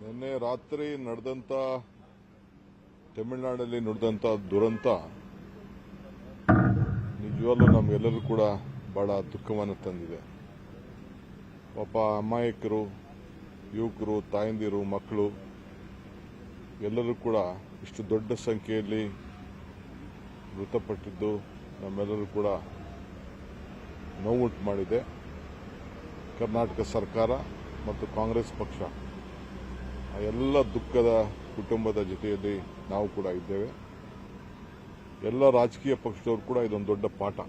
ನಿನ್ನೆ ರಾತ್ರಿ ನಡೆದಂತ ತಮಿಳುನಾಡಲ್ಲಿ ನಡೆದಂತ ದುರಂತ ನಿಜವಾಗ್ಲೂ ನಮಗೆಲ್ಲರೂ ಕೂಡ ಬಹಳ ದುಃಖವನ್ನು ತಂದಿದೆ. ಪಾಪ ಅಮಾಯಕರು, ಯುವಕರು, ತಾಯಂದಿರು, ಮಕ್ಕಳು ಎಲ್ಲರೂ ಕೂಡ ಇಷ್ಟು ದೊಡ್ಡ ಸಂಖ್ಯೆಯಲ್ಲಿ ಮೃತಪಟ್ಟಿದ್ದು ನಮ್ಮೆಲ್ಲರೂ ಕೂಡ ನೋವುಂಟು ಮಾಡಿದೆ. ಕರ್ನಾಟಕ ಸರ್ಕಾರ ಮತ್ತು ಕಾಂಗ್ರೆಸ್ ಪಕ್ಷ ಎಲ್ಲ ದುಃಖದ ಕುಟುಂಬದ ಜೊತೆಯಲ್ಲಿ ನಾವು ಕೂಡ ಇದ್ದೇವೆ. ಎಲ್ಲ ರಾಜಕೀಯ ಪಕ್ಷದವರು ಕೂಡ ಇದೊಂದು ದೊಡ್ಡ ಪಾಠ.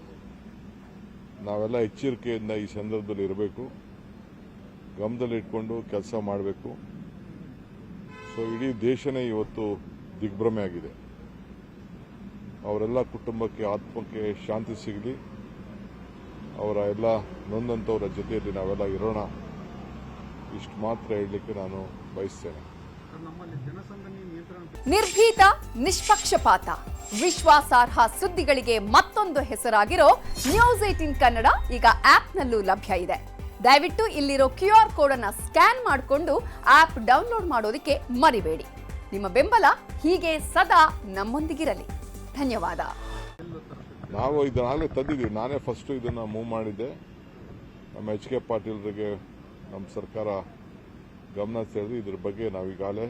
ನಾವೆಲ್ಲ ಎಚ್ಚರಿಕೆಯಿಂದ ಈ ಸಂದರ್ಭದಲ್ಲಿ ಇರಬೇಕು. ಗಮನದಲ್ಲಿಟ್ಕೊಂಡು ಕೆಲಸ ಮಾಡಬೇಕು. ಸೊ ಇಡೀ ದೇಶನೇ ಇವತ್ತು ದಿಗ್ಭ್ರಮೆ ಆಗಿದೆ. ಅವರೆಲ್ಲ ಕುಟುಂಬಕ್ಕೆ, ಆತ್ಮಕ್ಕೆ ಶಾಂತಿ ಸಿಗಲಿ. ಅವರ ಎಲ್ಲ ನೊಂದಂಥವರ ಜೊತೆಯಲ್ಲಿ ನಾವೆಲ್ಲ ಇರೋಣ. ಇಷ್ಟು ಮಾತ್ರ ಹೇಳಲಿಕ್ಕೆ ನಾನು ಬಯಸ್ತೇನೆ. ನಿರ್ಭೀತ ನಿಷ್ಪಕ್ಷಪಾತ. ವಿಶ್ವಾಸಾರ್ಹ ಸುದ್ದಿಗಳಿಗೆ ಮತ್ತೊಂದು ಹೆಸರಾಗಿರೋ ನ್ಯೂಸ್ ಏಟಿನ್ ಕನ್ನಡ ಈಗ ಆಪ್ನಲ್ಲೂ ಲಭ್ಯ ಇದೆ. ದಯವಿಟ್ಟು ಇಲ್ಲಿರೋ ಕ್ಯೂ ಆರ್ ಕೋಡ್ ಅನ್ನ ಸ್ಕ್ಯಾನ್ ಮಾಡಿಕೊಂಡು ಆಪ್ ಡೌನ್ಲೋಡ್ ಮಾಡೋದಕ್ಕೆ ಮರಿಬೇಡಿ. ನಿಮ್ಮ ಬೆಂಬಲ ಹೀಗೆ ಸದಾ ನಮ್ಮೊಂದಿಗಿರಲಿ. ಧನ್ಯವಾದ. ನಾವು ಇದನ್ನಾಗಲೇ ತಂದಿದ್ದೀವಿ. ನಾನೇ ಫಸ್ಟ್ ಇದನ್ನ ಮೂವ್ ಮಾಡಿದ್ದೆ. ನಮ್ಮ ಎಚ್ ಕೆ ಪಾಟೀಲ್ರಿಗೆ ನಮ್ಮ ಸರ್ಕಾರ ಗಮನ ಸೆಳೆದು ಇದ್ರ ಬಗ್ಗೆ ನಾವೀಗಾಗಲೇ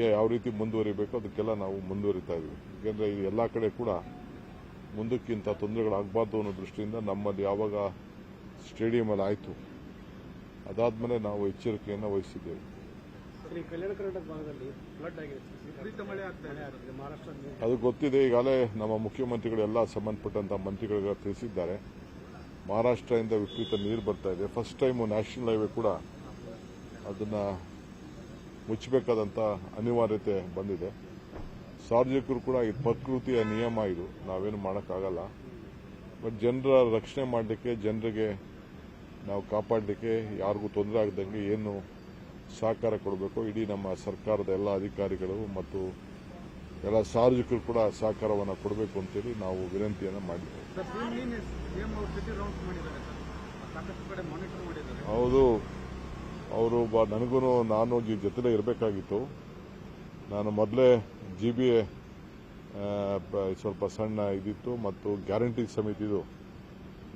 ಏ ಯಾವ ರೀತಿ ಮುಂದುವರಿಬೇಕು ಅದಕ್ಕೆಲ್ಲ ನಾವು ಮುಂದುವರಿತಾ ಇದ್ದೀವಿ. ಯಾಕೆಂದರೆ ಇದು ಎಲ್ಲ ಕಡೆ ಕೂಡ ಮುಂದಕ್ಕಿಂತ ತೊಂದರೆಗಳಾಗಬಾರ್ದು ಅನ್ನೋ ದೃಷ್ಟಿಯಿಂದ ನಮ್ಮಲ್ಲಿ ಯಾವಾಗ ಸ್ಟೇಡಿಯಂ ಅಲ್ಲಿ ಆಯಿತು ಅದಾದ್ಮೇಲೆ ನಾವು ಎಚ್ಚರಿಕೆಯನ್ನು ವಹಿಸಿದ್ದೇವೆ. ಅದು ಗೊತ್ತಿದೆ ಈಗಾಗಲೇ ನಮ್ಮ ಮುಖ್ಯಮಂತ್ರಿಗಳೆಲ್ಲ ಸಂಬಂಧಪಟ್ಟಂತ ಮಂತ್ರಿಗಳಿಗೆ ತಿಳಿಸಿದ್ದಾರೆ. ಮಹಾರಾಷ್ಟ್ರದಿಂದ ವಿಪರೀತ ನೀರು ಬರ್ತಾ ಇದೆ. ಫಸ್ಟ್ ಟೈಮ್ ನ್ಯಾಷನಲ್ ಹೈವೇ ಕೂಡ ಅದನ್ನ ಮುಚ್ಚಬೇಕಾದಂಥ ಅನಿವಾರ್ಯತೆ ಬಂದಿದೆ. ಸಾರ್ವಜನಿಕರು ಕೂಡ ಇದು ಪ್ರಕೃತಿಯ ನಿಯಮ ಇದು. ನಾವೇನು ಮಾಡೋಕ್ಕಾಗಲ್ಲ. ಬಟ್ ಜನರ ರಕ್ಷಣೆ ಮಾಡಲಿಕ್ಕೆ ಜನರಿಗೆ ನಾವು ಕಾಪಾಡಲಿಕ್ಕೆ ಯಾರಿಗೂ ತೊಂದರೆ ಆಗದಂಗೆ ಏನು ಸಹಕಾರ ಕೊಡಬೇಕು. ಇಡೀ ನಮ್ಮ ಸರ್ಕಾರದ ಎಲ್ಲ ಅಧಿಕಾರಿಗಳು ಮತ್ತು ಎಲ್ಲ ಸಾರ್ವಜನಿಕರು ಕೂಡ ಸಹಕಾರವನ್ನು ಕೊಡಬೇಕು ಅಂತೇಳಿ ನಾವು ವಿನಂತಿಯನ್ನು ಮಾಡಿದ್ದೇವೆ ಹೌದು. ಅವ್ರ ಅವರು ನನಗೂ ನಾನು ಈ ಜೊತೆಲೇ ಇರಬೇಕಾಗಿತ್ತು. ನಾನು ಮೊದಲೇ ಜಿ ಬಿ ಎ ಸ್ವಲ್ಪ ಸಣ್ಣ ಇದಿತ್ತು ಮತ್ತು ಗ್ಯಾರಂಟಿ ಸಮಿತಿದು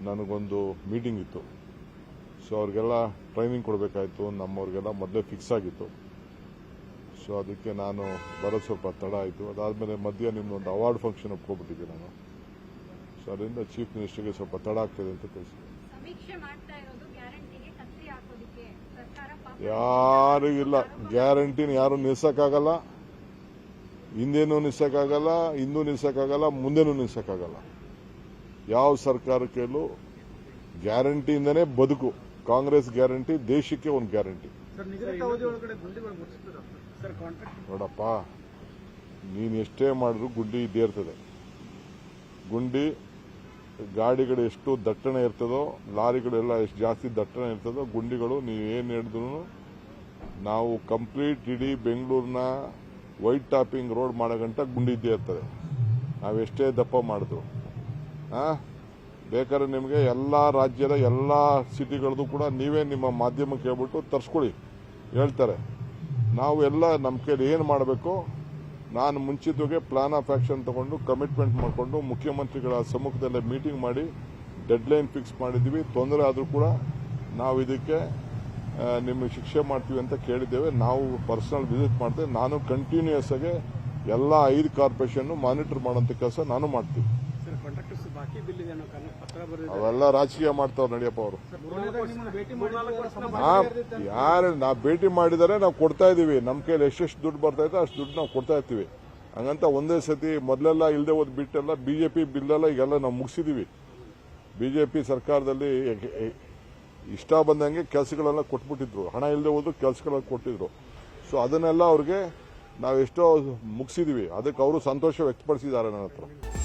ನನಗೊಂದು ಮೀಟಿಂಗ್ ಇತ್ತು. ಸೊ ಅವ್ರಿಗೆಲ್ಲ ಟ್ರೈನಿಂಗ್ ಕೊಡಬೇಕಾಯಿತು. ನಮ್ಮವ್ರಿಗೆಲ್ಲ ಮೊದಲೇ ಫಿಕ್ಸ್ ಆಗಿತ್ತು. ಸೊ ಅದಕ್ಕೆ ನಾನು ಬರೋದು ಸ್ವಲ್ಪ ತಡ ಆಯಿತು. ಅದಾದಮೇಲೆ ಮಧ್ಯ ನಿಮ್ಮದೊಂದು ಅವಾರ್ಡ್ ಫಂಕ್ಷನ್ ಒಪ್ಕೊಬಿಟ್ಟಿದ್ದೆ ನಾನು. ಸೊ ಅದರಿಂದ ಚೀಫ್ ಮಿನಿಸ್ಟರ್ಗೆ ಸ್ವಲ್ಪ ತಡ ಆಗ್ತದೆ ಅಂತ ತಿಳಿಸಿ ಯಾರು ಇಲ್ಲ. ಗ್ಯಾರಂಟಿನ ಯಾರು ನಿಲ್ಸಕ್ಕಾಗಲ್ಲ. ಹಿಂದೇನು ನಿಲ್ಸಕ್ಕಾಗಲ್ಲ ಹಿಂದೂ ನಿಲ್ಸಕ್ಕಾಗಲ್ಲ ಮುಂದೆನೂ ನಿಲ್ಸಕ್ಕಾಗಲ್ಲ. ಯಾವ ಸರ್ಕಾರಕ್ಕೇಲೂ ಗ್ಯಾರಂಟಿಯಿಂದನೇ ಬದುಕು. ಕಾಂಗ್ರೆಸ್ ಗ್ಯಾರಂಟಿ ದೇಶಕ್ಕೆ ಒಂದು ಗ್ಯಾರಂಟಿ. ನೋಡಪ್ಪ ನೀನು ಎಷ್ಟೇ ಮಾಡಿದ್ರು ಗುಂಡಿ ಇದ್ದೇ ಇರ್ತದೆ. ಗುಂಡಿ ಗಾಡಿಗಳು ಎಷ್ಟು ದಟ್ಟಣೆ ಇರ್ತದೋ, ಲಾರಿಗಳೆಲ್ಲ ಎಷ್ಟು ಜಾಸ್ತಿ ದಟ್ಟಣೆ ಇರ್ತದೋ, ಗುಂಡಿಗಳು, ನೀವು ಏನು ಹೇಳಿದ್ರು ನಾವು ಕಂಪ್ಲೀಟ್ ಇಡೀ ಬೆಂಗಳೂರಿನ ವೈಟ್ ಟಾಪಿಂಗ್ ರೋಡ್ ಮಾಡೋ ಗಂಟ ಗುಂಡಿದ್ದೇ ಇರ್ತದೆ. ನಾವೆಷ್ಟೇ ದಪ್ಪ ಮಾಡಿದ್ರು. ಹಾಂ ಬೇಕಾದ್ರೆ ನಿಮಗೆ ಎಲ್ಲ ರಾಜ್ಯದ ಎಲ್ಲ ಸಿಟಿಗಳದ್ದು ಕೂಡ ನೀವೇ ನಿಮ್ಮ ಮಾಧ್ಯಮಕ್ಕೆ ಹೇಳ್ಬಿಟ್ಟು ತರಿಸ್ಕೊಳ್ಳಿ. ಹೇಳ್ತಾರೆ. ನಾವು ಎಲ್ಲ ನಮ್ಮ ಕೈಲಿ ಏನು ಮಾಡಬೇಕು? ನಾನು ಮುಂಚಿತವಾಗಿ ಪ್ಲಾನ್ ಆಫ್ ಆಕ್ಷನ್ ತಗೊಂಡು ಕಮಿಟ್ಮೆಂಟ್ ಮಾಡಿಕೊಂಡು, ಮುಖ್ಯಮಂತ್ರಿಗಳ ಸಮ್ಮುಖದಲ್ಲೇ ಮೀಟಿಂಗ್ ಮಾಡಿ ಡೆಡ್ಲೈನ್ ಫಿಕ್ಸ್ ಮಾಡಿದ್ದೀವಿ. ತೊಂದರೆ ಆದರೂ ಕೂಡ ನಾವು ಇದಕ್ಕೆ ನಿಮಗೆ ಶಿಕ್ಷೆ ಮಾಡ್ತೀವಿ ಅಂತ ಕೇಳಿದ್ದೇವೆ. ನಾವು ಪರ್ಸನಲ್ ವಿಸಿಟ್ ಮಾಡ್ತೇವೆ. ನಾನು ಕಂಟಿನ್ಯೂಸ್ ಆಗಿ ಎಲ್ಲ ಐದು ಕಾರ್ಪೊರೇಷನ್ ಮಾನಿಟರ್ ಮಾಡೋಂಥ ಕೆಲಸ ನಾನು ಮಾಡ್ತೀವಿ ಅವೆಲ್ಲ ರಾಜಕೀಯ ಮಾಡ್ತಾವ್ರು ನಡಿಯಪ್ಪ ಅವರು. ಯಾರು ನಾವು ಭೇಟಿ ಮಾಡಿದರೆ ನಾವು ಕೊಡ್ತಾ ಇದೀವಿ ನಮ್ಮ ಕೈಲಿ ಎಷ್ಟೆಷ್ಟು ದುಡ್ಡು ಬರ್ತಾ ಇದೆ ಅಷ್ಟು ದುಡ್ಡು ನಾವು ಕೊಡ್ತಾ ಇರ್ತೀವಿ. ಹಂಗಂತ ಒಂದೇ ಸತಿ ಮೊದಲೆಲ್ಲ ಇಲ್ಲದೆ ಹೋದ್ ಬಿಟ್ಟೆಲ್ಲ ಬಿಜೆಪಿ ಬಿಲ್ಲೆಲ್ಲ ಈಗೆಲ್ಲ ನಾವು ಮುಗಿಸಿದೀವಿ. ಬಿಜೆಪಿ ಸರ್ಕಾರದಲ್ಲಿ ಇಷ್ಟ ಬಂದಂಗೆ ಕೆಲಸಗಳೆಲ್ಲ ಕೊಟ್ಬಿಟ್ಟಿದ್ರು. ಹಣ ಇಲ್ಲದೆ ಹೋದ್ರು ಕೆಲಸಗಳೆಲ್ಲ ಕೊಟ್ಟಿದ್ರು. ಸೊ ಅದನ್ನೆಲ್ಲ ಅವ್ರಿಗೆ ನಾವೆಷ್ಟೋ ಎಷ್ಟೋ ಮುಗಿಸಿದೀವಿ. ಅದಕ್ಕೆ ಅವರು ಸಂತೋಷ ವ್ಯಕ್ತಪಡಿಸಿದ್ದಾರೆ ನನ್ನ ಹತ್ರ.